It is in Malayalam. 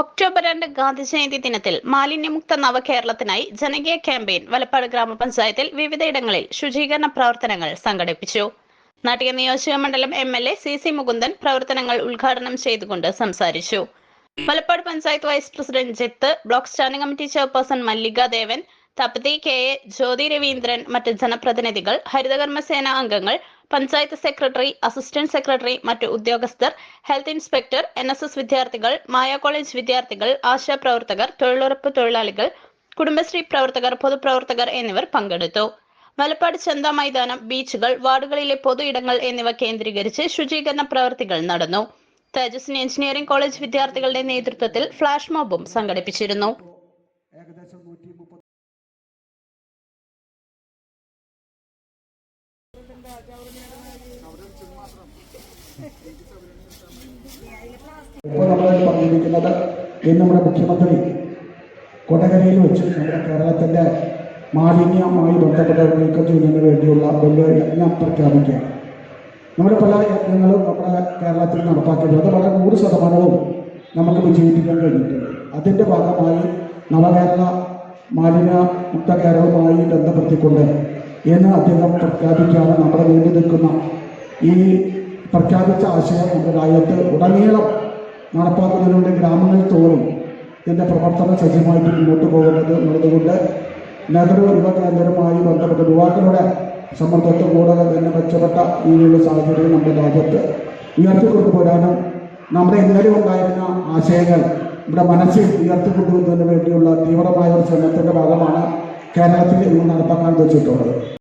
ഒക്ടോബർ രണ്ട് ഗാന്ധി ജയന്തി ദിനത്തിൽ മാലിന്യമുക്ത നവകേരളത്തിനായി ജനകീയ ക്യാമ്പയിൻ വലപ്പാട് ഗ്രാമപഞ്ചായത്തിൽ വിവിധയിടങ്ങളിൽ ശുചീകരണ പ്രവർത്തനങ്ങൾ സംഘടിപ്പിച്ചു. നാട്ടിക നിയോജക മണ്ഡലം M L A C C Mukundan പ്രവർത്തനങ്ങൾ ഉദ്ഘാടനം ചെയ്തുകൊണ്ട് സംസാരിച്ചു. Valappad panchayat vice president Jith block standing committee chairperson Mallika Devan Thapathi K A Jyothi Raveendran മറ്റ് ജനപ്രതിനിധികൾ ഹരിതകർമ്മസേന അംഗങ്ങൾ പഞ്ചായത്ത് സെക്രട്ടറി അസിസ്റ്റന്റ് സെക്രട്ടറി മറ്റു ഉദ്യോഗസ്ഥർ health inspector N S S വിദ്യാർത്ഥികൾ മായ കോളേജ് വിദ്യാർത്ഥികൾ ആശാ പ്രവർത്തകർ തൊഴിലുറപ്പ് തൊഴിലാളികൾ കുടുംബശ്രീ പ്രവർത്തകർ പൊതുപ്രവർത്തകർ എന്നിവർ പങ്കെടുത്തു. മലപ്പാട് ചന്ത മൈതാനം ബീച്ചുകൾ വാർഡുകളിലെ പൊതു ഇടങ്ങൾ എന്നിവ കേന്ദ്രീകരിച്ച് ശുചീകരണ പ്രവർത്തികൾ നടന്നു. തേജസ്വിനി എഞ്ചിനീയറിംഗ് കോളേജ് വിദ്യാർത്ഥികളുടെ നേതൃത്വത്തിൽ ഫ്ലാഷ് മോബും സംഘടിപ്പിച്ചിരുന്നു. ഏകദേശം ഇപ്പോൾ നമ്മൾ പറഞ്ഞിരിക്കുന്നത് ഇന്ന് നമ്മുടെ മുഖ്യമന്ത്രി കൊടകരയിൽ വെച്ച് നമ്മുടെ കേരളത്തിന്റെ മാലിന്യവുമായി ബന്ധപ്പെട്ട നീക്കം ചെയ്യുന്നതിന് വേണ്ടിയുള്ള വലിയ യജ്ഞം പ്രഖ്യാപിക്കുകയാണ്. നമ്മുടെ പല യജ്ഞങ്ങളും നമ്മുടെ കേരളത്തിൽ നടപ്പാക്കിയിട്ടുണ്ട്. അത് വളരെ നൂറ് ശതമാനവും നമുക്ക് വിജയിപ്പിക്കാൻ കഴിഞ്ഞിട്ടുണ്ട്. അതിന്റെ ഭാഗമായി നവകേരള മാലിന്യ മുക്ത കേരളവുമായി ബന്ധപ്പെടുത്തിക്കൊണ്ട് എന്ന് അദ്ദേഹം പ്രഖ്യാപിക്കാതെ നമ്മുടെ വേണ്ടി നിൽക്കുന്ന ഈ പ്രഖ്യാപിച്ച ആശയം നമ്മുടെ രാജ്യത്ത് ഉടനീളം നടപ്പാക്കുന്നതിലൂടെ ഗ്രാമങ്ങൾ തോറും ഇതിന്റെ പ്രവർത്തനം സജീവമായിട്ട് മുന്നോട്ട് പോകുന്നത് എന്നുള്ളതുകൊണ്ട് നെഹ്റു യുവകേന്ദ്രവുമായി ബന്ധപ്പെട്ട യുവാക്കളുടെ സമ്മർദ്ദത്തെ കൂടാതെ തന്നെ മെച്ചപ്പെട്ട രീതിയിലുള്ള സാഹചര്യം നമ്മുടെ രാജ്യത്ത് ഉയർത്തിക്കൊണ്ടുപോരാനും നമ്മുടെ ഇന്നലെ ഉണ്ടായിരുന്ന ആശയങ്ങൾ നമ്മുടെ മനസ്സിൽ ഉയർത്തിക്കൊണ്ടുവരുന്നതിന് വേണ്ടിയുള്ള തീവ്രമായ ഒരു ശ്രമത്തിന്റെ ഭാഗമാണ് കേരളത്തിൽ ഇന്ന് നടപ്പാക്കാൻ വെച്ചിട്ടുള്ളത്